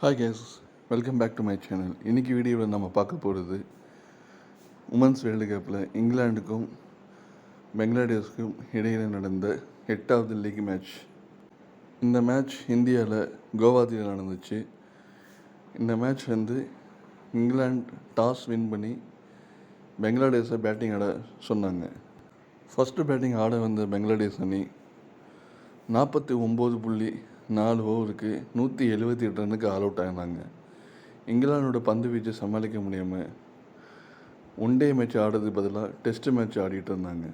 Hi guys welcome back to my channel இன்றைக்கி வீடியோவில் நம்ம பார்க்க போகிறது உமன்ஸ் வேர்ல்டு கப்பில் இங்கிலாண்டுக்கும் பங்களாதேஷ்க்கும் இடையில் நடந்த எட்டாவது லீக் மேட்ச் இந்த மேட்ச் இந்தியாவில் கோவாதியில் நடந்துச்சு. இந்த மேட்ச் வந்து இங்கிலாந்து டாஸ் வின் பண்ணி பங்களாதேஷை பேட்டிங் ஆட சொன்னாங்க. ஃபஸ்ட்டு பேட்டிங் ஆட வந்த பங்களாதேஷ் அணி நாற்பத்தி ஒம்பது புள்ளி நாலு ஓவருக்கு நூற்றி எழுபத்தி எட்டு ரன்னுக்கு ஆல் அவுட் ஆனாங்க இங்கிலாந்தோட பந்து வீச்சை சமாளிக்க முடியாமல் ஒன் டே மேட்ச் ஆடுறதுக்கு பதிலாக டெஸ்ட் மேட்ச் ஆடிட்டு இருந்தாங்க.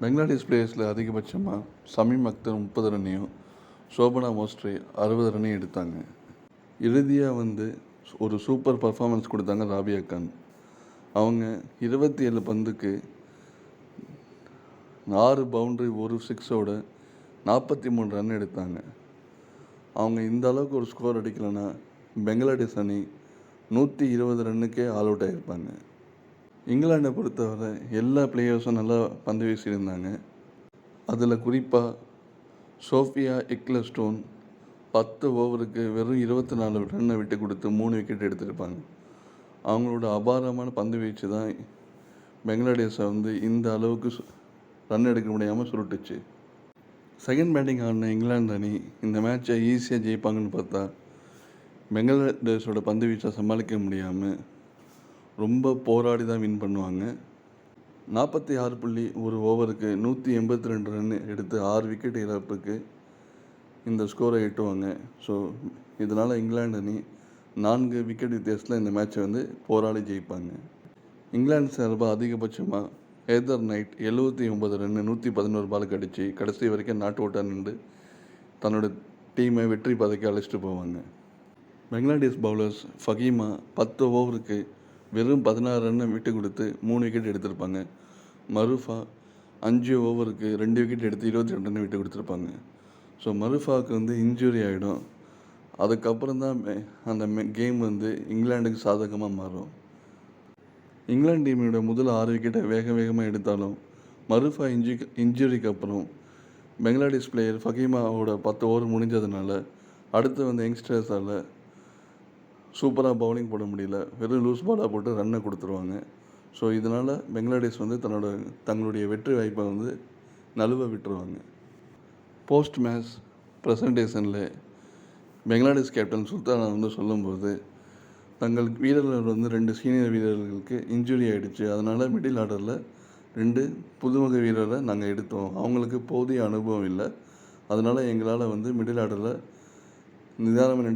பங்களாதேஷ் பிளேயர்ஸில் அதிகபட்சமாக சமீம் அக்தர் முப்பது ரன்னையும் சோபனா மோஸ்ட்ரி அறுபது ரன்னையும் எடுத்தாங்க. இறுதியாக வந்து ஒரு சூப்பர் பர்ஃபார்மன்ஸ் கொடுத்தாங்க ராபியா கான். அவங்க இருபத்தி ஏழு பந்துக்கு ஆறு பவுண்டரி ஒரு சிக்ஸோட நாற்பத்தி மூணு ரன் எடுத்தாங்க. அவங்க இந்த அளவுக்கு ஒரு ஸ்கோர் அடிக்கலைன்னா பெங்களாதேஷ் அணி நூற்றி இருபது ரன்னுக்கே ஆல் அவுட் ஆகியிருப்பாங்க இங்கிலாண்டை பொறுத்தவரை எல்லா பிளேயர்ஸும் நல்லா பந்து வீசியிருந்தாங்க. அதில் குறிப்பாக சோஃபியா எக்லஸ்டோன் பத்து ஓவருக்கு வெறும் இருபத்தி நாலு ரன்னை விட்டு கொடுத்து மூணு விக்கெட் எடுத்திருப்பாங்க. அவங்களோட அபாரமான பந்து வீச்சு தான் பெங்களாதேஷை வந்து இந்த அளவுக்கு ரன் எடுக்க முடியாமல் சுருட்டுச்சு. செகண்ட் பேட்டிங் ஆடின இங்கிலாந்து அணி இந்த மேட்சை ஈஸியாக ஜெயிப்பாங்கன்னு பார்த்தா பெங்களாதேஷோட பந்து வீச்சை சமாளிக்க முடியாமல் ரொம்ப போராடி தான் வின் பண்ணுவாங்க. நாற்பத்தி ஆறு புள்ளி ஒரு ஓவருக்கு நூற்றி எண்பத்தி ரெண்டு ரன் எடுத்து ஆறு விக்கெட் இழப்புக்கு இந்த ஸ்கோரை எட்டுவாங்க. ஸோ இதனால் இங்கிலாந்து அணி நான்கு விக்கெட் வித்தியாசத்தில் இந்த மேட்சை வந்து போராடி ஜெயிப்பாங்க. இங்கிலாந்து சார்பாக அதிகபட்சமாக ஏதர் நைட் எழுபத்தி ஒன்பது ரன்னு நூற்றி பதினோரு பாலுக்கு அடித்து கடைசி வரைக்கும் நாட் அவுட்டாக நின்று தன்னோட டீமை வெற்றி பாதைக்கு அழைச்சிட்டு போவாங்க. பங்களாதேஷ் பவுலர்ஸ் ஃபகீமா பத்து ஓவருக்கு வெறும் பதினாறு ரன்னை விட்டு கொடுத்து மூணு விக்கெட் எடுத்திருப்பாங்க. மருஃபா அஞ்சு ஓவருக்கு ரெண்டு விக்கெட் எடுத்து இருபத்தி ரெண்டு ரன் விட்டு கொடுத்துருப்பாங்க. ஸோ மருஃபாவுக்கு வந்து இன்ஜுரி ஆகிடும் அதுக்கப்புறம் தான் அந்த கேம் வந்து இங்கிலாண்டுக்கு சாதகமாக மாறும். இங்கிலாந்து டீமோட முதல் ஆறு விக்கெட்டை வேக வேகமாக எடுத்தாலும் மருஃபா இன்ஜி இன்ஜுரிக்கு அப்புறம் பங்களாதேஷ் பிளேயர் ஃபகீமாவோட பத்து ஓவர் முடிஞ்சதுனால அடுத்து வந்த யங்ஸ்டர்ஸால் சூப்பராக பவுலிங் போட முடியல. வெறும் லூஸ் பாலாக போட்டு ரன்னை கொடுத்துருவாங்க. ஸோ இதனால் பங்களாதேஷ் வந்து தன்னோட தங்களுடைய வெற்றி வாய்ப்பை வந்து நழுவ விட்டுருவாங்க. போஸ்ட் மேட்ச் ப்ரெசன்டேஷனில் பங்களாதேஷ் கேப்டன் சுல்தானா வந்து சொல்லும்போது தங்கள் வீரர்கள் வந்து ரெண்டு சீனியர் வீரர்களுக்கு இன்ஜுரி ஆகிடுச்சு அதனால் மிடில் ஆர்டரில் ரெண்டு புதுமுக வீரரை நாங்கள் எடுத்தோம். அவங்களுக்கு போதிய அனுபவம் இல்லை. அதனால் எங்களால் வந்து மிடில் ஆர்டரில் நிதானம் நின்று